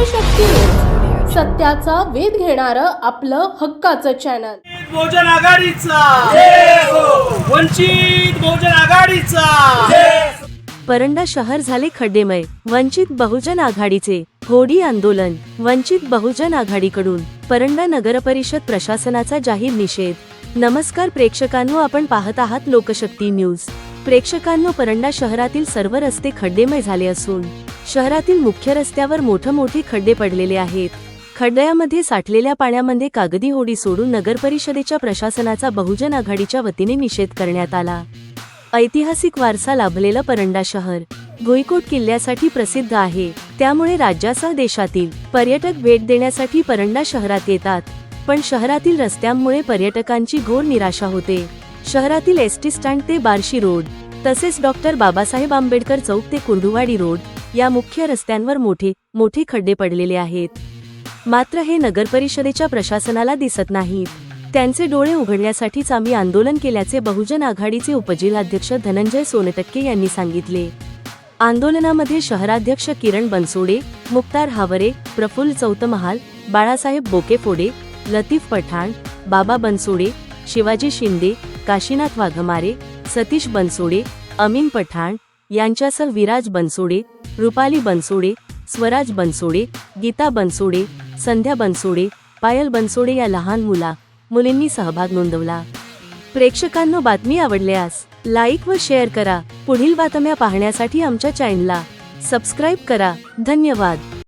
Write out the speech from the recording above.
सत्याचा वेध घेणारं आपलं हक्काचं चॅनल बहुजन आघाडीचा. वंचित बहुजन आघाडीचा. परंडा शहर झाले खड्डेमय. वंचित बहुजन आघाडीचे. होडी आंदोलन. वंचित बहुजन आघाडीकडून परंडा नगरपरिषद प्रशासनाचा जाहीर निषेध. नमस्कार प्रेक्षकांनो आपण पाहत आहात लोकशक्ती न्यूज. प्रेक्षकांनो परंडा शहरातील सर्व रस्ते खड्डेमय झाले असून शहरातील मुख्य रस्त्यावर मोठं मोठे खड्डे पडलेले आहेत. खड्ड्यामध्ये साठलेल्या पाण्यामध्ये कागदी होडी सोडून नगरपरिषदेच्या प्रशासनाचा बहुजन आघाडीच्या वतीने निषेध करण्यात आला. ऐतिहासिक वारसा लाभलेलं परंडा शहर. भुईकोट किल्ल्यासाठी प्रसिद्ध आहे. त्यामुळे राज्यासह देशातील पर्यटक भेट देण्यासाठी परंडा शहरात येतात. पण शहरातील रस्त्यांमुळे पर्यटकांची घोर निराशा होते. शहरातील एस टी स्टँड ते बार्शी रोड तसेच डॉक्टर बाबासाहेब आंबेडकर चौक ते कुर्डुवाडी रोड या मुख्य रस्त्यांवर मोठे मोठे खड्डे पडलेले आहेत. मात्र हे नगरपरिषदेच्या प्रशासनाला दिसत नाहीत. त्यांचे डोळे उघडण्यासाठीच आम्ही आंदोलन केल्याचे बहुजन आघाडीचे उपजिल्हाध्यक्ष धनंजय सोनटक्के यांनी सांगितले. आंदोलनामध्ये शहराध्यक्ष किरण बनसोडे मुक्तार हावरे प्रफुल्ल चौतमहाल बाळासाहेब बोकेफोडे लतीफ पठाण बाबा बनसोडे शिवाजी शिंदे काशीनाथ वाघमारे सतीश बनसोडे अमीन पठाण यांच्यासह विराज बनसोडे रुपाली बनसोडे स्वराज बनसोडे गीता बनसोडे संध्या बनसोडे पायल बनसोडे या लहान मुला मुलींनी सहभाग नोंदवला. प्रेक्षकांनो बातमी आवडल्यास लाईक व शेअर करा. पुढील बातम्या पाहण्यासाठी आमच्या चॅनलला सबस्क्राईब करा. धन्यवाद.